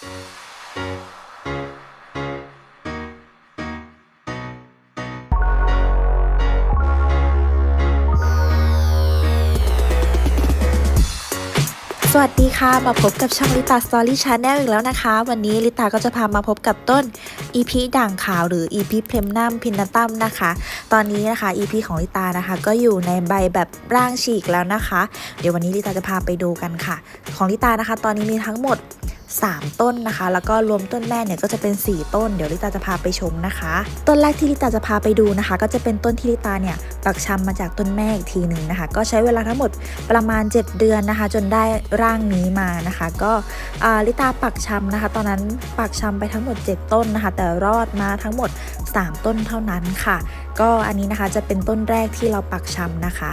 สวัสดีค่ะ มาพบกับช่องลิตาสตอรี่ชาแนลอีกแล้วนะคะ วันนี้ลิตาก็จะพามาพบกับต้นอีพีด่างขาวหรืออีพีเพลมนัมพินาตัมนะคะ ตอนนี้นะคะอีพีของลิตานะคะ ก็อยู่ในใบแบบร่างฉีกแล้วนะคะ เดี๋ยววันนี้ลิตาจะพาไปดูกันค่ะ ของลิตานะคะ ตอนนี้มีทั้งหมด 3 ต้นนะคะ แล้วก็รวมต้นแม่เนี่ยก็จะเป็น 4 ต้น เดี๋ยวลิตาจะพาไปชมนะคะ ต้นแรกที่ลิตาจะพาไปดูนะคะ ก็จะเป็นต้นที่ลิตาเนี่ยปักชำมาจากต้นแม่อีกทีหนึ่งนะคะ ก็ใช้เวลาทั้งหมดประมาณ 7 เดือนนะคะ จนได้ร่างนี้มานะคะ ก็ลิตาปักชำนะคะ ตอนนั้นปักชำไปทั้งหมด 7 ต้นนะคะ แต่รอดมาทั้งหมด 3 ต้นเท่านั้นค่ะ ก็อันนี้นะคะจะเป็นต้นแรกที่เราปักชำนะคะ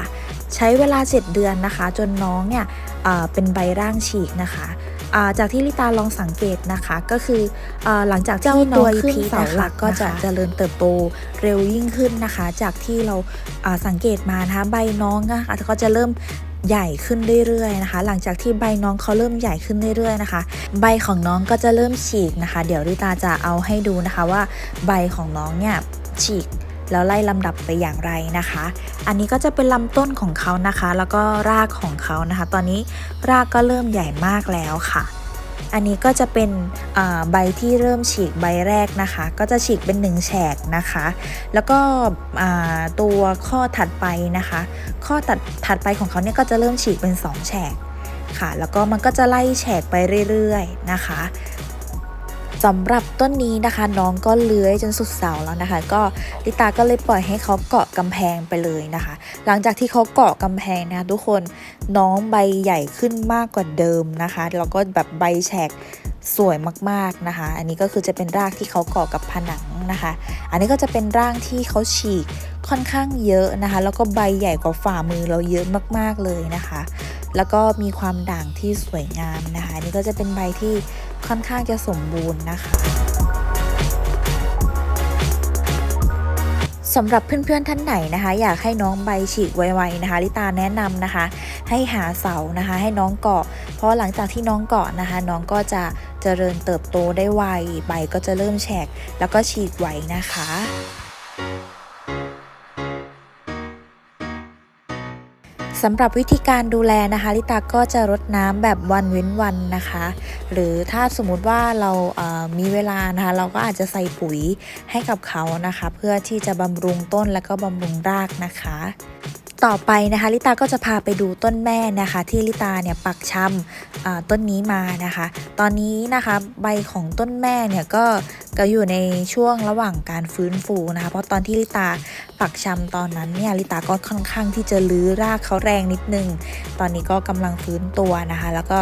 ใช้เวลา 7 เดือนนะคะ จนน้องเนี่ยเป็นใบร่างฉีกนะคะ จากที่ลิตาลองสังเกตนะคะก็คือเออหลังจากที่น้องขึ้นเสาหลักก็จะเจริญเติบโตเร็วยิ่งขึ้นนะคะ จากที่เราอ่าสังเกตมานะคะใบน้องนะคะก็จะเริ่มใหญ่ขึ้นเรื่อยๆนะคะ หลังจากที่ใบน้องเขาเริ่มใหญ่ขึ้นเรื่อยๆนะคะ ใบของน้องก็จะเริ่มฉีกนะคะ เดี๋ยวลิตาจะเอาให้ดูนะคะว่าใบของน้องเนี่ยฉีก แล้วไล่ลำดับไปอย่างไรนะคะ อันนี้ก็จะเป็นลำต้นของเขานะคะ แล้วก็รากของเขานะคะ ตอนนี้รากก็เริ่มใหญ่มากแล้วค่ะ อันนี้ก็จะเป็นใบที่เริ่มฉีกใบแรกนะคะ ก็จะฉีกเป็นหนึ่งแฉกนะคะ แล้วก็ตัวข้อถัดไปนะคะ ข้อตัดถัดไปของเขาเนี่ยก็จะเริ่มฉีกเป็นสองแฉกค่ะ แล้วก็มันก็จะไล่แฉกไปเรื่อยๆนะคะ สำหรับต้นนี้นะคะ น้องก็เลื้อยจนสุดเสาแล้วนะคะ ก็ลิตาก็เลยปล่อยให้เขาเกาะกำแพงไปเลยนะคะ หลังจากที่เขาเกาะกำแพงนะคะทุกคนน้องใบใหญ่ขึ้นมากกว่าเดิมนะคะแล้วก็แบบใบแฉกสวยมากๆนะคะ อันนี้ก็คือจะเป็นรากที่เขาเกาะกับผนังนะคะ อันนี้ก็จะเป็นร่างที่เขาฉีกค่อนข้างเยอะนะคะ แล้วก็ใบใหญ่กว่าฝ่ามือเราเยอะมากๆเลยนะคะ แล้วก็มีความด่างที่สวยงามนะคะ อันนี่ก็จะเป็นใบที่ค่อนข้างจะสมบูรณ์นะคะสำหรับเพื่อนๆท่านไหนนะคะ อยากให้น้องใบฉีกไวๆนะคะลิตาแนะนำนะคะ ให้หาเสานะคะ ให้น้องเกาะ เพราะหลังจากที่น้องเกาะนะคะ น้องก็จะเจริญเติบโตได้ไวใบก็จะเริ่มแฉกแล้วก็ฉีกไวนะคะ สำหรับวิธีการดูแลนะคะ ลิตาก็จะรดน้ำแบบวันเว้นวันนะคะ หรือถ้าสมมติว่าเราเอ่อมีเวลานะคะ เราก็อาจจะใส่ปุ๋ยให้กับเขานะคะ เพื่อที่จะบำรุงต้นแล้วก็บำรุงรากนะคะ ต่อไปนะคะลิตาก็จะพาไปดูต้นแม่นะคะ ที่ลิตาเนี่ยปักชำต้นนี้มานะคะ ตอนนี้นะคะใบของต้นแม่เนี่ยก็ก็อยู่ในช่วงระหว่างการฟื้นฟูนะคะ เพราะตอนที่ลิตาปักชำตอนนั้นเนี่ยลิตาก็ค่อนข้างที่จะลื้อรากเขาแรงนิดนึง ตอนนี้ก็กำลังฟื้นตัวนะคะ แล้วก็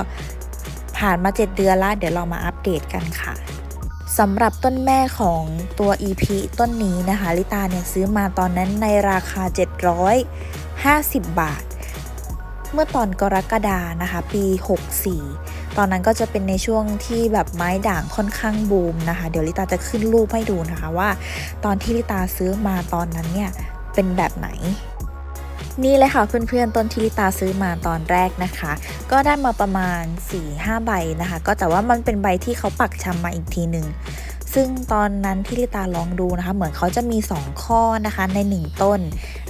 ผ่านมา 7 เดือนละเดี๋ยวเรามาอัปเดตกันค่ะ สำหรับต้นแม่ของตัว EP ต้นนี้นะคะลิตาเนี่ยซื้อมาตอนนั้นในราคา 750 บาท เมื่อตอนกรกฎานะคะ ปี 64 ตอนนั้นก็จะเป็นในช่วงที่แบบไม้ด่างค่อนข้างบูมนะคะ เดี๋ยวลิตาจะขึ้นรูปให้ดูนะคะว่า ตอนที่ลิตาซื้อมาตอนนั้นเนี่ยเป็นแบบไหน นี่เลยค่ะเพื่อนๆต้นที่ลิตาซื้อมาตอนแรกนะคะ ก็ได้มาประมาณ 4-5 ใบนะคะ ก็แต่ว่ามันเป็นใบที่เขาปักชำมาอีกทีหนึ่งซึ่งตอนนั้นที่ลิตาลองดูนะคะ เหมือนเขาจะมี 2 ข้อนะคะใน 1 ต้น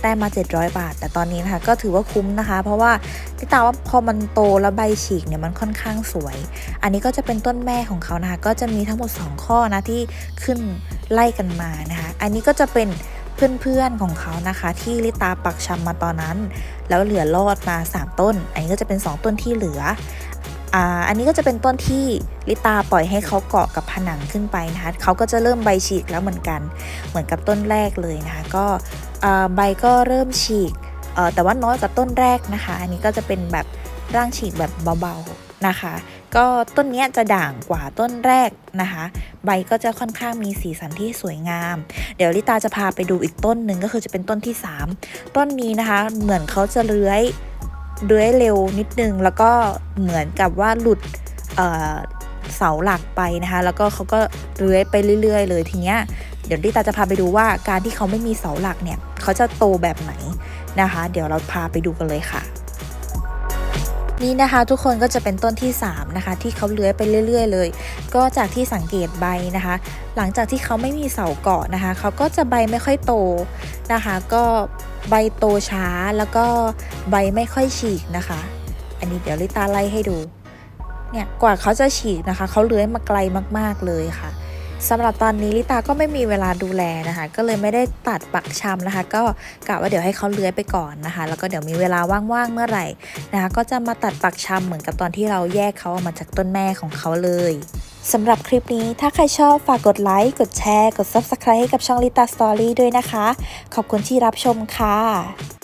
ได้มา 700 บาท แต่ตอนนี้นะคะ ก็ถือว่าคุ้มนะคะ เพราะว่าลิตาว่าพอมันโตแล้วใบฉีกเนี่ยมันค่อนข้างสวย อันนี้ก็จะเป็นต้นแม่ของเขานะคะ ก็จะมีทั้งหมด 2 ข้อนะที่ขึ้นไล่กันมานะคะ อันนี้ก็จะเป็น เพื่อนๆของเขานะคะ ที่ลิตาปักชำมาตอนนั้น แล้วเหลือรอดมา 3 ต้น อันนี้ก็จะเป็น 2 ต้นที่เหลืออ่าอันนี้ก็จะเป็นต้นที่ลิตาปล่อยให้เขาเกาะกับผนังขึ้นไปนะคะเขาก็จะเริ่มใบฉีกแล้วเหมือนกัน เหมือนกับต้นแรกเลยนะคะก็ใบก็เริ่มฉีกแต่ว่าน้อยกว่าต้นแรกนะคะ อันนี้ก็จะเป็นแบบร่างฉีกแบบเบาๆนะคะ ก็ต้นนี้จะด่างกว่าต้นแรกนะคะ ใบก็จะค่อนข้างมีสีสันที่สวยงาม เดี๋ยวลิตาจะพาไปดูอีกต้นหนึ่งก็คือจะเป็นต้นที่ 3 ต้นนี้นะคะ เหมือนเขาจะเลื้อยเลื้อยเร็วนิดนึง แล้วก็เหมือนกับว่าหลุดเเสาหลักไปนะคะ แล้วก็เขาก็เลื้อยไปเรื่อย ๆ เลยทีเนี้ยเดี๋ยวลิตาจะพาไปดูว่าการที่เขาไม่มีเสาหลักเนี่ยเขาจะโตแบบไหนนะคะ เดี๋ยวเราพาไปดูกันเลยค่ะ นี่นะคะทุกคนก็จะเป็นต้นที่ 3 นะคะ ที่เขาเลื้อยไปเรื่อย ๆ เลย ก็จากที่สังเกตใบนะคะ หลังจากที่เขาไม่มีเสาเกาะนะคะ เขาก็จะใบไม่ค่อยโตนะคะ ก็ใบโตช้าแล้วก็ใบไม่ค่อยฉีกนะคะ อันนี้เดี๋ยวลิตาไล่ให้ดูเนี่ยกว่าเขาจะฉีกนะคะ เขาเลื้อยมาไกลมากๆเลยค่ะ สำหรับตอนนี้ลิตาก็ไม่มีเวลาดูแลนะคะ ก็เลยไม่ได้ตัดปักชำนะคะ ก็กะว่าเดี๋ยวให้เขาเลื้อยไปก่อนนะคะ แล้วก็เดี๋ยวมีเวลาว่างๆเมื่อไหร่นะคะ ก็จะมาตัดปักชำเหมือนกับตอนที่เราแยกเขาออกมาจากต้นแม่ของเขาเลยสำหรับคลิปนี้ถ้าใครชอบฝากกดไลค์ กดแชร์ กด Subscribe ให้กับช่องลิตาสตอรี่ด้วยนะคะ ขอบคุณที่รับชมค่ะ